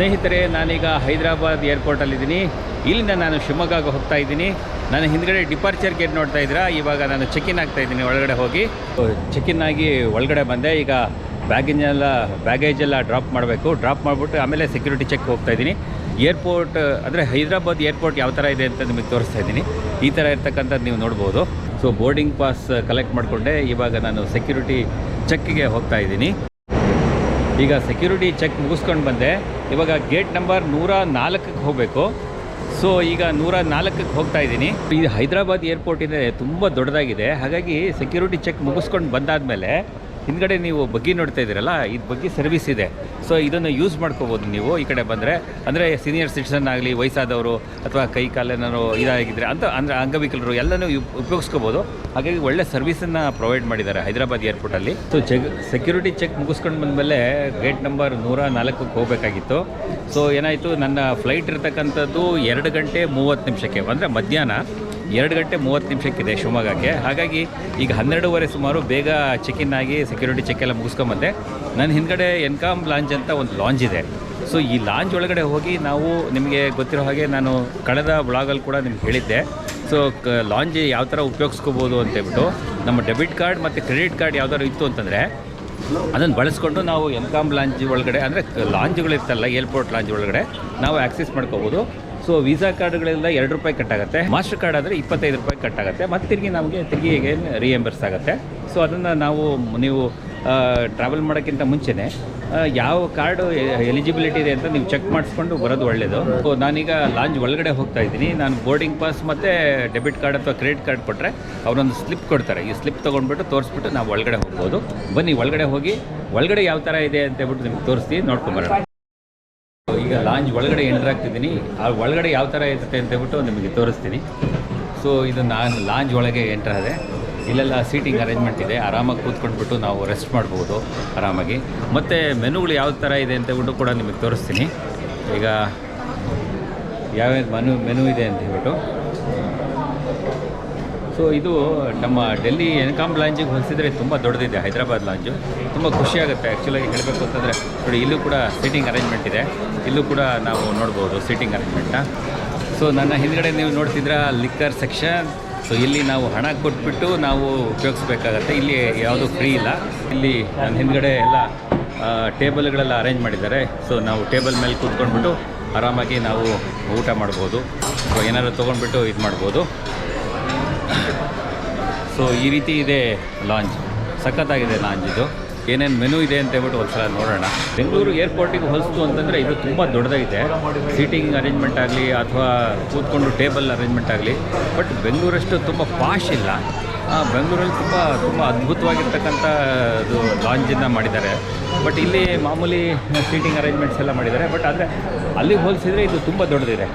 ಸ್ನೇಹಿತರೆ, ನಾನೀಗ ಹೈದರಾಬಾದ್ ಏರ್ಪೋರ್ಟಲ್ಲಿದ್ದೀನಿ. ಇಲ್ಲಿಂದ ನಾನು ಶಿವಮೊಗ್ಗ ಹೋಗ್ತಾ ಇದ್ದೀನಿ. ನಾನು ಹಿಂದ್ಗಡೆ ಡಿಪಾರ್ಚರ್ ಗೇಟ್ ನೋಡ್ತಾ ಇದ್ದೀರಾ? ಇವಾಗ ನಾನು ಚೆಕ್ ಇನ್ ಆಗ್ತಾ ಇದ್ದೀನಿ, ಒಳಗಡೆ ಹೋಗಿ. ಚೆಕ್ ಇನ್ ಆಗಿ ಒಳಗಡೆ ಬಂದೆ. ಈಗ ಬ್ಯಾಗೇಜೆಲ್ಲ ಬ್ಯಾಗೇಜ್ ಎಲ್ಲ ಡ್ರಾಪ್ ಮಾಡಬೇಕು. ಡ್ರಾಪ್ ಮಾಡಿಬಿಟ್ಟು ಆಮೇಲೆ ಸೆಕ್ಯೂರಿಟಿ ಚೆಕ್ ಹೋಗ್ತಾ ಇದ್ದೀನಿ. ಏರ್ಪೋರ್ಟ್ ಅಂದರೆ ಹೈದರಾಬಾದ್ ಏರ್ಪೋರ್ಟ್ ಯಾವ ಥರ ಇದೆ ಅಂತ ನಿಮಗೆ ತೋರಿಸ್ತಾ ಇದ್ದೀನಿ. ಈ ಥರ ಇರ್ತಕ್ಕಂಥದ್ದು ನೀವು ನೋಡ್ಬೋದು. ಸೊ ಬೋರ್ಡಿಂಗ್ ಪಾಸ್ ಕಲೆಕ್ಟ್ ಮಾಡಿಕೊಂಡೆ. ಇವಾಗ ನಾನು ಸೆಕ್ಯೂರಿಟಿ ಚೆಕ್ಗೆ ಹೋಗ್ತಾ ಇದ್ದೀನಿ. ಈಗ ಸೆಕ್ಯೂರಿಟಿ ಚೆಕ್ ಮುಗಿಸ್ಕೊಂಡು ಬಂದೆ. ಇವಾಗ ಗೇಟ್ ನಂಬರ್ ನೂರ ನಾಲ್ಕಕ್ಕೆ ಹೋಗಬೇಕು. ಸೊ ಈಗ ನೂರ ನಾಲ್ಕಕ್ಕೆ ಹೋಗ್ತಾ ಇದ್ದೀನಿ. ಇದು ಹೈದರಾಬಾದ್ ಏರ್ಪೋರ್ಟ್ ಇದೆ ತುಂಬ ದೊಡ್ಡದಾಗಿದೆ. ಹಾಗಾಗಿ ಸೆಕ್ಯೂರಿಟಿ ಚೆಕ್ ಮುಗಿಸ್ಕೊಂಡು ಬಂದಾದಮೇಲೆ ಹಿಂದ್ಗಡೆ ನೀವು ಬಗ್ಗಿ ನೋಡ್ತಾ ಇದ್ದೀರಲ್ಲ, ಇದು ಬಗ್ಗಿ ಸರ್ವಿಸ್ ಇದೆ. ಸೊ ಇದನ್ನು ಯೂಸ್ ಮಾಡ್ಕೋಬೋದು ನೀವು ಈ ಕಡೆ ಬಂದರೆ. ಅಂದರೆ ಸೀನಿಯರ್ ಸಿಟಿಸನ್ ಆಗಲಿ, ವಯಸ್ಸಾದವರು ಅಥವಾ ಕೈ ಕಾಲೇನಾದ್ರು ಇದಾಗಿದ್ದರೆ ಅಂತ ಅಂದರೆ ಅಂಗವಿಕಲರು ಎಲ್ಲನೂ ಉಪ್- ಉಪಯೋಗಿಸ್ಕೋಬೋದು. ಹಾಗಾಗಿ ಒಳ್ಳೆ ಸರ್ವಿಸನ್ನು ಪ್ರೊವೈಡ್ ಮಾಡಿದ್ದಾರೆ ಹೈದರಾಬಾದ್ ಏರ್ಪೋರ್ಟಲ್ಲಿ ಸೊ ಚೆಕ್ ಸೆಕ್ಯೂರಿಟಿ ಚೆಕ್ ಮುಗಿಸ್ಕೊಂಡು ಬಂದಮೇಲೆ ಗೇಟ್ ನಂಬರ್ ನೂರ ನಾಲ್ಕಕ್ಕೆ ಹೋಗಬೇಕಾಗಿತ್ತು. ಸೊ ಏನಾಯಿತು, ನನ್ನ ಫ್ಲೈಟ್ ಇರ್ತಕ್ಕಂಥದ್ದು ಎರಡು ಗಂಟೆ ಮೂವತ್ತು ನಿಮಿಷಕ್ಕೆ, ಅಂದರೆ ಮಧ್ಯಾಹ್ನ. ಎರಡು ಗಂಟೆ ಮೂವತ್ತು ನಿಮಿಷಕ್ಕಿದೆ ಶಿವಮೊಗ್ಗಕ್ಕೆ. ಹಾಗಾಗಿ ಈಗ ಹನ್ನೆರಡೂವರೆ ಸುಮಾರು ಬೇಗ ಚೆಕ್ ಇನ್ ಆಗಿ ಸೆಕ್ಯೂರಿಟಿ ಚೆಕ್ ಎಲ್ಲ ಮುಗಿಸ್ಕೊಂಬಂದೆ. ನನ್ನ ಹಿಂದ್ಗಡೆ ಎನ್ಕಾಮ್ ಲಾಂಜ್ ಅಂತ ಒಂದು ಲಾಂಜ್ ಇದೆ. ಸೊ ಈ ಲಾಂಜ್ ಒಳಗಡೆ ಹೋಗಿ ನಾವು ನಿಮಗೆ ಗೊತ್ತಿರೋ ಹಾಗೆ ನಾನು ಕಳೆದ ಬ್ಲಾಗಲ್ಲಿ ಕೂಡ ನಿಮ್ಗೆ ಹೇಳಿದ್ದೆ. ಸೊ ಲಾಂಜ್ ಯಾವ ಥರ ಉಪಯೋಗಿಸ್ಕೋಬೋದು ಅಂತೇಳ್ಬಿಟ್ಟು ನಮ್ಮ ಡೆಬಿಟ್ ಕಾರ್ಡ್ ಮತ್ತು ಕ್ರೆಡಿಟ್ ಕಾರ್ಡ್ ಯಾವ್ದಾದ್ರು ಇತ್ತು ಅಂತಂದರೆ ಅದನ್ನು ಬಳಸ್ಕೊಂಡು ನಾವು ಎನ್ಕಾಮ್ ಲಾಂಜ್ ಒಳಗಡೆ ಅಂದರೆ ಲಾಂಜ್ಗಳು ಇರ್ತಲ್ಲ ಏರ್ಪೋರ್ಟ್ ಲಾಂಜ್ ಒಳಗಡೆ ನಾವು ಆಕ್ಸೆಸ್ ಮಾಡ್ಕೋಬೋದು. ಸೊ ವೀಸಾ ಕಾರ್ಡ್ಗಳೆಲ್ಲ ಎರಡು ರೂಪಾಯಿ ಕಟ್ಟಾಗುತ್ತೆ. ಮಾಸ್ಟರ್ ಕಾರ್ಡ್ ಆದರೆ ಇಪ್ಪತ್ತೈದು ರೂಪಾಯಿ ಕಟ್ಟಾಗುತ್ತೆ. ಮತ್ತೆ ತಿರುಗಿ ನಮಗೆ ತಿರುಗಿ ರಿಯಂಬರ್ಸ್ ಆಗುತ್ತೆ. ಸೊ ಅದನ್ನು ನಾವು ನೀವು ಟ್ರಾವೆಲ್ ಮಾಡೋಕ್ಕಿಂತ ಮುಂಚೆನೇ ಯಾವ ಕಾರ್ಡು ಎಲಿಜಿಬಿಲಿಟಿ ಇದೆ ಅಂತ ನೀವು ಚೆಕ್ ಮಾಡಿಸ್ಕೊಂಡು ಬರೋದು ಒಳ್ಳೆಯದು ಸೊ ನಾನೀಗ ಲಾಂಜ್ ಒಳಗಡೆ ಹೋಗ್ತಾ ಇದ್ದೀನಿ. ನಾನು ಬೋರ್ಡಿಂಗ್ ಪಾಸ್ ಮತ್ತು ಡೆಬಿಟ್ ಕಾರ್ಡ್ ಅಥವಾ ಕ್ರೆಡಿಟ್ ಕಾರ್ಡ್ ಕೊಟ್ಟರೆ ಅವರೊಂದು ಸ್ಲಿಪ್ ಕೊಡ್ತಾರೆ. ಈ ಸ್ಲಿಪ್ ತೊಗೊಂಡ್ಬಿಟ್ಟು ತೋರಿಸ್ಬಿಟ್ಟು ನಾವು ಒಳಗಡೆ ಹೋಗ್ಬೋದು. ಬನ್ನಿ, ಒಳಗಡೆ ಹೋಗಿ, ಒಳಗಡೆ ಯಾವ ಥರ ಇದೆ ಅಂತ ಹೇಳ್ಬಿಟ್ಟು ನಿಮ್ಗೆ ತೋರಿಸ್ತೀನಿ ನೋಡ್ಕೊಂಬರೋಣ ಈಗ ಲಾಂಜ್ ಒಳಗಡೆ ಎಂಟರ್ ಆಗ್ತಿದ್ದೀನಿ. ಆ ಒಳಗಡೆ ಯಾವ ಥರ ಇರುತ್ತೆ ಅಂತ ಹೇಳ್ಬಿಟ್ಟು ನಿಮಗೆ ತೋರಿಸ್ತೀನಿ. ಸೊ ಇದು ನಾನು ಲಾಂಜ್ ಒಳಗೆ ಎಂಟರ್ ಆದೆ. ಇಲ್ಲೆಲ್ಲ ಸೀಟಿಂಗ್ ಅರೇಂಜ್ಮೆಂಟ್ ಇದೆ. ಆರಾಮಾಗಿ ಕೂತ್ಕೊಂಡ್ಬಿಟ್ಟು ನಾವು ರೆಸ್ಟ್ ಮಾಡ್ಬೋದು ಆರಾಮಾಗಿ. ಮತ್ತು ಮೆನುಗಳು ಯಾವ ಥರ ಇದೆ ಅಂತ ಹೇಳ್ಬಿಟ್ಟು ಕೂಡ ನಿಮಗೆ ತೋರಿಸ್ತೀನಿ. ಈಗ ಯಾವ್ಯಾವ ಮೆನು ಮೆನು ಇದೆ ಅಂತ ಹೇಳ್ಬಿಟ್ಟು. ಸೊ ಇದು ನಮ್ಮ ಡೆಲ್ಲಿ ಎನ್ಕಾಮ್ ಲಾಂಜಿಗೆ ಹೋಲಿಸಿದರೆ ತುಂಬ ದೊಡ್ಡದಿದೆ, ಹೈದರಾಬಾದ್ ಲಾಂಜು. ತುಂಬ ಖುಷಿಯಾಗುತ್ತೆ. ಆ್ಯಕ್ಚುಲಾಗಿ ಹೇಳಬೇಕು ಅಂತಂದರೆ ನೋಡಿ, ಇಲ್ಲೂ ಕೂಡ ಸೀಟಿಂಗ್ ಅರೇಂಜ್ಮೆಂಟ್ ಇದೆ. ಇಲ್ಲೂ ಕೂಡ ನಾವು ನೋಡ್ಬೋದು ಸೀಟಿಂಗ್ ಅರೇಂಜ್ಮೆಂಟ್ನ ಸೊ ನನ್ನ ಹಿಂದ್ಗಡೆ ನೀವು ನೋಡ್ತಿದ್ರ ಲಿಕ್ಕರ್ ಸೆಕ್ಷನ್ ಸೊ ಇಲ್ಲಿ ನಾವು ಹಣ ಕೊಟ್ಬಿಟ್ಟು ನಾವು ಉಪಯೋಗಿಸ್ಬೇಕಾಗತ್ತೆ. ಇಲ್ಲಿ ಯಾವುದು ಫ್ರೀ ಇಲ್ಲ. ಇಲ್ಲಿ ನನ್ನ ಹಿಂದ್ಗಡೆ ಎಲ್ಲ ಟೇಬಲ್ಗಳೆಲ್ಲ ಅರೇಂಜ್ ಮಾಡಿದ್ದಾರೆ. ಸೊ ನಾವು ಟೇಬಲ್ ಮೇಲೆ ಕೂತ್ಕೊಂಡ್ಬಿಟ್ಟು ಆರಾಮಾಗಿ ನಾವು ಊಟ ಮಾಡ್ಬೋದು. ಸೊ ಏನಾದರೂ ತೊಗೊಂಡ್ಬಿಟ್ಟು ಇದು ಮಾಡ್ಬೋದು ಸೊ ಈ ರೀತಿ ಇದೆ ಲಾಂಚ್ ಸಖತ್ತಾಗಿದೆ ಲಾಂಚ್ ಇದು. ಏನೇನು ಮೆನು ಇದೆ ಅಂತ ಹೇಳ್ಬಿಟ್ಟು ಒಂದ್ಸಲ ನೋಡೋಣ. ಬೆಂಗಳೂರು ಏರ್ಪೋರ್ಟಿಗೆ ಹೊಲಿಸ್ತು ಅಂತಂದರೆ ಇದು ತುಂಬ ದೊಡ್ಡದಾಗಿದೆ. ಸೀಟಿಂಗ್ ಅರೇಂಜ್ಮೆಂಟ್ ಆಗಲಿ ಅಥವಾ ಕೂತ್ಕೊಂಡು ಟೇಬಲ್ ಅರೇಂಜ್ಮೆಂಟ್ ಆಗಲಿ. ಬಟ್ ಬೆಂಗಳೂರಷ್ಟು ತುಂಬ ಪಾಶ್ ಇಲ್ಲ. ಬೆಂಗಳೂರಲ್ಲಿ ತುಂಬ ತುಂಬ ಅದ್ಭುತವಾಗಿರ್ತಕ್ಕಂಥ, ಅದು ಲಾಂಜನ್ನು ಮಾಡಿದ್ದಾರೆ. ಬಟ್ ಇಲ್ಲಿ ಮಾಮೂಲಿ ಸೀಟಿಂಗ್ ಅರೇಂಜ್ಮೆಂಟ್ಸ್ ಎಲ್ಲ ಮಾಡಿದ್ದಾರೆ. ಬಟ್ ಆದರೆ ಅಲ್ಲಿಗೆ ಹೋಲಿಸಿದರೆ ಇದು ತುಂಬ ದೊಡ್ಡದಿದೆ.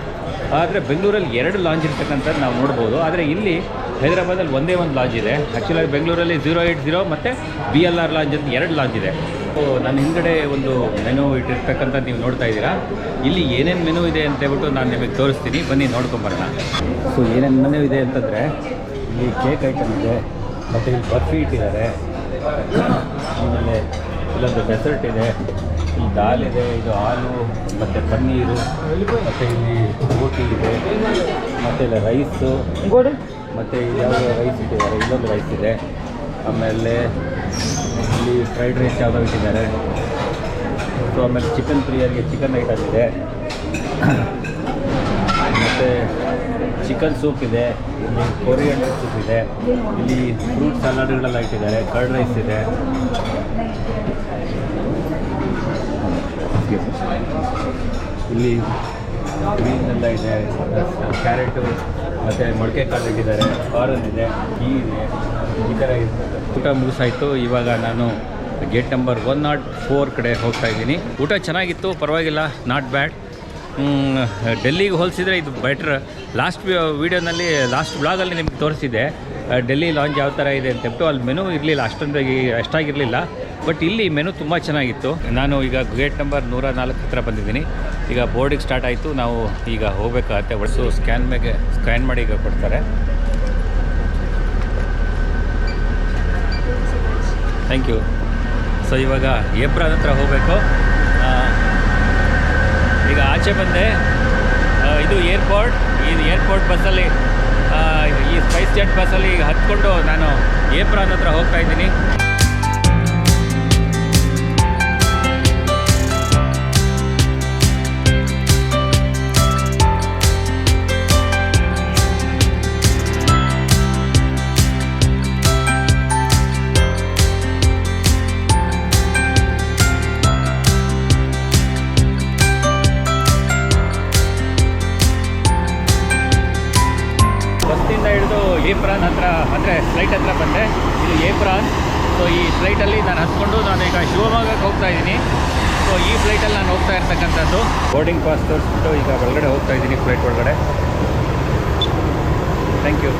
ಆದರೆ ಬೆಂಗಳೂರಲ್ಲಿ ಎರಡು ಲಾಂಜ್ ಇರ್ತಕ್ಕಂಥದ್ದು ನಾವು ನೋಡ್ಬೋದು. ಆದರೆ ಇಲ್ಲಿ ಹೈದರಾಬಾದಲ್ಲಿ ಒಂದೇ ಒಂದು ಲಾಂಜ್ ಇದೆ. ಆ್ಯಕ್ಚುಲಾಗಿ ಬೆಂಗಳೂರಲ್ಲಿ ಜೀರೋ ಏಯ್ಟ್ ಜೀರೋ ಮತ್ತು ಬಿ ಎಲ್ ಆರ್ ಲಾಂಜ್ ಅಂತ ಎರಡು ಲಾಂಜ್ ಇದೆ. ಸೊ ನನ್ನ ಹಿಂದ್ಗಡೆ ಒಂದು ಮೆನು ಇಟ್ಟಿರ್ತಕ್ಕಂಥ ನೀವು ನೋಡ್ತಾ ಇದ್ದೀರಾ. ಇಲ್ಲಿ ಏನೇನು ಮೆನು ಇದೆ ಅಂತ ಹೇಳ್ಬಿಟ್ಟು ನಾನು ನಿಮಗೆ ತೋರಿಸ್ತೀನಿ. ಬನ್ನಿ ನೋಡ್ಕೊಂಬರೋಣ ಸೊ ಏನೇನು ಮೆನು ಇದೆ ಅಂತಂದರೆ, ಇಲ್ಲಿ ಕೇಕ್ ಐಟಮ್ ಇದೆ, ಮತ್ತು ಇಲ್ಲಿ ಬರ್ಫಿ ಇಟ್ಟಿದ್ದಾರೆ. ಆಮೇಲೆ ಇಲ್ಲೊಂದು ಡೆಸರ್ಟ್ ಇದೆ. ಇಲ್ಲಿ ದಾಲ್ ಇದೆ, ಇದು ಹಾಲು, ಮತ್ತು ಪನ್ನೀರು, ಮತ್ತು ಇಲ್ಲಿ ರೋಟಿ ಇದೆ, ಮತ್ತು ಇಲ್ಲಿ ರೈಸು ಮತ್ತು ಇಲ್ಲಿ ಯಾವುದೋ ರೈಸ್ ಇಟ್ಟಿದ್ದಾರೆ ಇಲ್ಲೊಂದು ರೈಸ್ ಇದೆ. ಆಮೇಲೆ ಇಲ್ಲಿ ಫ್ರೈಡ್ ರೈಸ್ ಯಾವುದೋ ಇಟ್ಟಿದ್ದಾರೆ. ಸೊ ಆಮೇಲೆ ಚಿಕನ್ ಪ್ರಿಯರಿಗೆ ಚಿಕನ್ ಐಟಮ್ ಇದೆ. ಮತ್ತು ಚಿಕನ್ ಸೂಪ್ ಇದೆ, ಇಲ್ಲಿ ಕೊರಿಯಂಡರ್ ಸೂಪ್ ಇದೆ. ಇಲ್ಲಿ ಫ್ರೂಟ್ ಸಲಾಡ್ಗಳೆಲ್ಲ ಇಟ್ಟಿದ್ದಾರೆ ಕರ್ಡ್ ರೈಸ್ ಇದೆ. ಇಲ್ಲಿ ಗ್ರೀನ್ ಎಲ್ಲ ಇದೆ ಕ್ಯಾರೆಟು ಮತ್ತು ಮೊಳಕೆ ಕಾಳು ಇಟ್ಟಿದ್ದಾರೆ, ಕಾರನ್ ಇದೆ ಈ ಇದೆ, ಈ ಥರ ಇರ್ತದೆ. ಊಟ ಮುಗಿಸಾಯಿತು, ಇವಾಗ ನಾನು gate number one nought four ಕಡೆ ಹೋಗ್ತಾ ಇದ್ದೀನಿ. ಊಟ ಚೆನ್ನಾಗಿತ್ತು, ಪರವಾಗಿಲ್ಲ ನಾಟ್ ಬ್ಯಾಡ್ ಡೆಲ್ಲಿಗೆ ಹೋಲಿಸಿದರೆ ಇದು ಬೆಟ್ರ್ ಲಾಸ್ಟ್ ವೀಡಿಯೋನಲ್ಲಿ ಲಾಸ್ಟ್ ವ್ಲಾಗಲ್ಲಿ ನಿಮ್ಗೆ ತೋರಿಸಿದೆ. ಡೆಲ್ಲಿ ಲಾಂಜ್ ಯಾವ ಥರ ಇದೆ ಅಂತೇಳ್ಬಿಟ್ಟು ಅಲ್ಲಿ ಮೆನು ಇರಲಿಲ್ಲ ಅಷ್ಟೊಂದು ಅಷ್ಟಾಗಿರಲಿಲ್ಲ ಬಟ್ ಇಲ್ಲಿ ಮೆನು ತುಂಬ ಚೆನ್ನಾಗಿತ್ತು. ನಾನು ಈಗ ಗೇಟ್ ನಂಬರ್ ನೂರ ನಾಲ್ಕು ಹತ್ರ ಬಂದಿದ್ದೀನಿ. ಈಗ ಬೋರ್ಡಿಗೆ ಸ್ಟಾರ್ಟ್ ಆಯಿತು. ನಾವು ಈಗ ಹೋಗ್ಬೇಕಾಗತ್ತೆ. ಒಡಿಸು ಸ್ಕ್ಯಾನ್ ಮೇಲೆ ಸ್ಕ್ಯಾನ್ ಮಾಡಿ ಈಗ ಕೊಡ್ತಾರೆ. ಥ್ಯಾಂಕ್ ಯು ಸೊ ಇವಾಗ ಏಪ್ರಿಲ್ ಹತ್ರ ಹೋಗಬೇಕು. ಈಗ ಆಚೆ ಬಂದೆ. ಇದು ಏರ್ಪೋರ್ಟ್ ಇದು ಏರ್ಪೋರ್ಟ್ ಬಸ್ಸಲ್ಲಿ ಈ ಸ್ಪೈಸ್ ಜೆಟ್ ಬಸ್ಸಲ್ಲಿ ಹತ್ಕೊಂಡು ನಾನು ಏಪ್ರಾನ್ ಹತ್ರ ಹೋಗ್ತಾ ಇದ್ದೀನಿ. ಫ್ಲೈಟ್ ಹತ್ರ ಬಂದೆ. ಇದು ಏಪ್ರಾನ್ ಸೊ ಈ ಫ್ಲೈಟಲ್ಲಿ ನಾನು ಹತ್ಕೊಂಡು ನಾನು ಈಗ ಶಿವಮೊಗ್ಗಕ್ಕೆ ಹೋಗ್ತಾ ಇದ್ದೀನಿ. ಸೊ ಈ ಫ್ಲೈಟಲ್ಲಿ ನಾನು ಹೋಗ್ತಾ ಇರ್ತಕ್ಕಂಥದ್ದು. ಬೋರ್ಡಿಂಗ್ ಪಾಸ್ ತೋರಿಸ್ಬಿಟ್ಟು ಈಗ ಒಳಗಡೆ ಹೋಗ್ತಾ ಇದ್ದೀನಿ ಫ್ಲೈಟ್ ಒಳಗಡೆ. ಥ್ಯಾಂಕ್ ಯು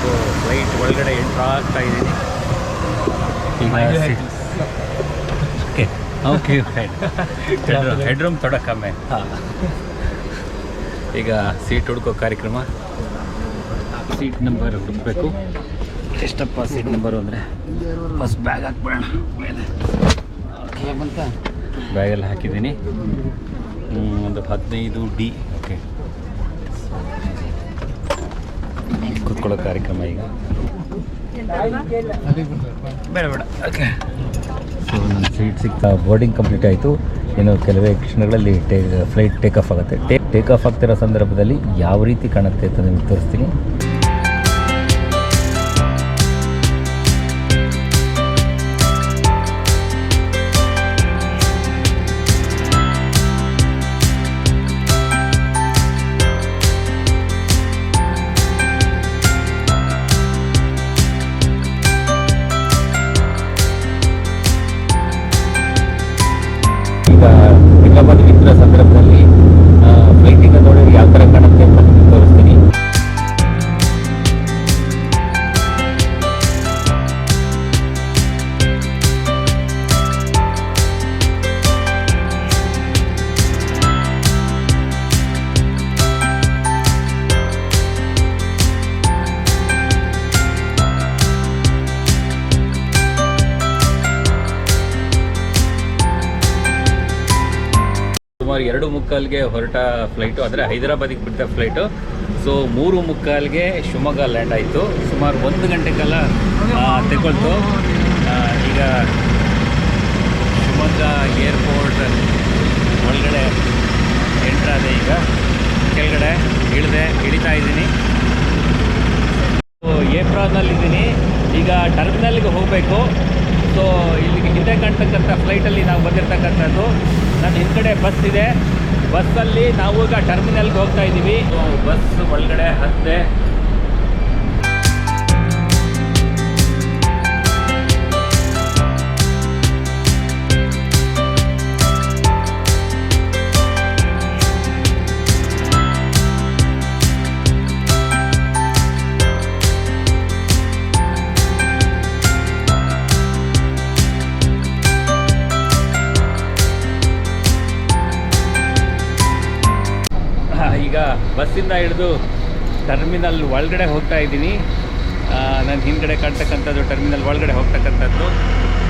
ಸೊ ಫ್ಲೈಟ್ ಒಳಗಡೆ ಎಂಟ್ರ್ ಆಗ್ತಾ ಇದ್ದೀನಿ. ಓಕೆ ಓಕೆ ಹೆಡ್ ರೂಮ್ ಥೋಡ ಕಮ್ಮಿ ಈಗ ಸೀಟ್ ಹುಡುಕೋ ಕಾರ್ಯಕ್ರಮ. ಸೀಟ್ ನಂಬರ್ ಹುಡುಕಬೇಕು. ಎಷ್ಟಪ್ಪ ಸೀಟ್ ನಂಬರು ಅಂದರೆ? ಫಸ್ಟ್ ಬ್ಯಾಗ್ ಹಾಕ್ಬಿಡೋಣ. ಮೇಲೆ. ಬ್ಯಾಗೆಲ್ಲ ಹಾಕಿದ್ದೀನಿ. ಒಂದು ಹದಿನೈದು ಡಿ ಓಕೆ ಕೂತ್ಕೊಳ್ಳೋ ಕಾರ್ಯಕ್ರಮ ಈಗ. ಬೇಡ ಬೇಡ. ಓಕೆ ಸೊ ನನ್ನ ಸೀಟ್ ಸಿಗ್ತಾ ಬೋರ್ಡಿಂಗ್ ಕಂಪ್ಲೀಟ್ ಆಯಿತು. ಇನ್ನು ಕೆಲವೇ ಕ್ಷಣಗಳಲ್ಲಿ ಟೇ ಫ್ಲೈಟ್ ಟೇಕ್ ಆಫ್ ಆಗುತ್ತೆ. ಟೇಕ್ ಟೇಕ್ ಆಫ್ ಆಗ್ತಿರೋ ಸಂದರ್ಭದಲ್ಲಿ ಯಾವ ರೀತಿ ಕಾಣುತ್ತೆ ಅಂತ ನಿಮಗೆ ತೋರಿಸ್ತೀನಿ. ಫ್ಲೈಟಿಂದ ನೋಡಿ ಯಾವ ಸುಮಾರು ಎರಡು ಮುಕ್ಕಾಲ್ಗೆ ಹೊರಟ ಫ್ಲೈಟು ಅಂದರೆ ಹೈದರಾಬಾದಿಗೆ ಬಿಟ್ಟ ಫ್ಲೈಟು ಸೊ ಮೂರು ಮುಕ್ಕಾಲ್ಗೆ ಶಿವಮೊಗ್ಗ ಲ್ಯಾಂಡ್ ಆಯಿತು. ಸುಮಾರು ಒಂದು ಗಂಟೆಕಲ್ಲ ತೆಗೊಳ್ತು. ಆ, ಈಗ ಶಿವಮೊಗ್ಗ ಏರ್ಪೋರ್ಟ್ ಒಳಗಡೆ ಎಂಟ್ರಾದೆ ಈಗ. ಕೆಳಗಡೆ ಇಳಿದೆ ಇಳಿತಾ ಇದ್ದೀನಿ. ಏಪ್ರಾಲ್ನಲ್ಲಿದ್ದೀನಿ. ಈಗ ಟರ್ಮಿನಲ್ಗೆ ಹೋಗಬೇಕು. ಸೊ ಇಲ್ಲಿಗೆ ಹಿಂದೆ ಕಾಣ್ತಕ್ಕಂಥ ಫ್ಲೈಟಲ್ಲಿ ನಾವು ಬಂದಿರತಕ್ಕಂಥದ್ದು ನನ್ನ ಹಿಂದ್ಗಡೆ ಬಸ್ ಇದೆ. ಬಸ್ಸಲ್ಲಿ ನಾವು ಈಗ ಟರ್ಮಿನಲ್ಗೆ ಹೋಗ್ತಾ ಇದ್ದೀವಿ. ಬಸ್ ಒಳಗಡೆ ಹತ್ತಿದೆ ಈಗ ಬಸ್ಸಿಂದ ಹಿಡಿದು ಟರ್ಮಿನಲ್ ಒಳಗಡೆ ಹೋಗ್ತಾ ಇದ್ದೀನಿ. ನಾನು ಹಿಂದ್ಗಡೆ ಕಾಣ್ತಕ್ಕಂಥದ್ದು ಟರ್ಮಿನಲ್ ಒಳಗಡೆ ಹೋಗ್ತಕ್ಕಂಥದ್ದು.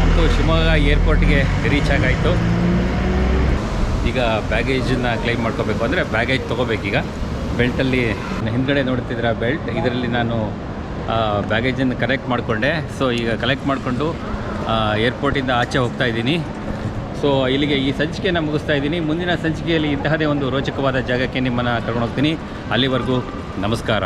ಅಂತೂ ಶಿವಮೊಗ್ಗ ಏರ್ಪೋರ್ಟ್ಗೆ ರೀಚ್ ಆಗಾಯಿತು. ಈಗ ಬ್ಯಾಗೇಜನ್ನು ಕ್ಲೈಮ್ ಮಾಡ್ಕೋಬೇಕು ಅಂದರೆ ಬ್ಯಾಗೇಜ್ ತೊಗೋಬೇಕೀಗ. ಬೆಲ್ಟಲ್ಲಿ ಹಿಂದ್ಗಡೆ ನೋಡ್ತಿದ್ರ ಬೆಲ್ಟ್ ಇದರಲ್ಲಿ ನಾನು ಬ್ಯಾಗೇಜನ್ನು ಕಲೆಕ್ಟ್ ಮಾಡಿಕೊಂಡೆ. ಸೊ ಈಗ ಕಲೆಕ್ಟ್ ಮಾಡಿಕೊಂಡು ಏರ್ಪೋರ್ಟಿಂದ ಆಚೆ ಹೋಗ್ತಾ ಇದ್ದೀನಿ. ಸೊ ಇಲ್ಲಿಗೆ ಈ ಸಂಚಿಕೆಯನ್ನು ಮುಗಿಸ್ತಾ ಇದ್ದೀನಿ. ಮುಂದಿನ ಸಂಚಿಕೆಯಲ್ಲಿ ಇಂತಹದೇ ಒಂದು ರೋಚಕವಾದ ಜಾಗಕ್ಕೆ ನಿಮ್ಮನ್ನು ಕರ್ಕೊಂಡು ಹೋಗ್ತೀನಿ. ಅಲ್ಲಿವರೆಗೂ ನಮಸ್ಕಾರ.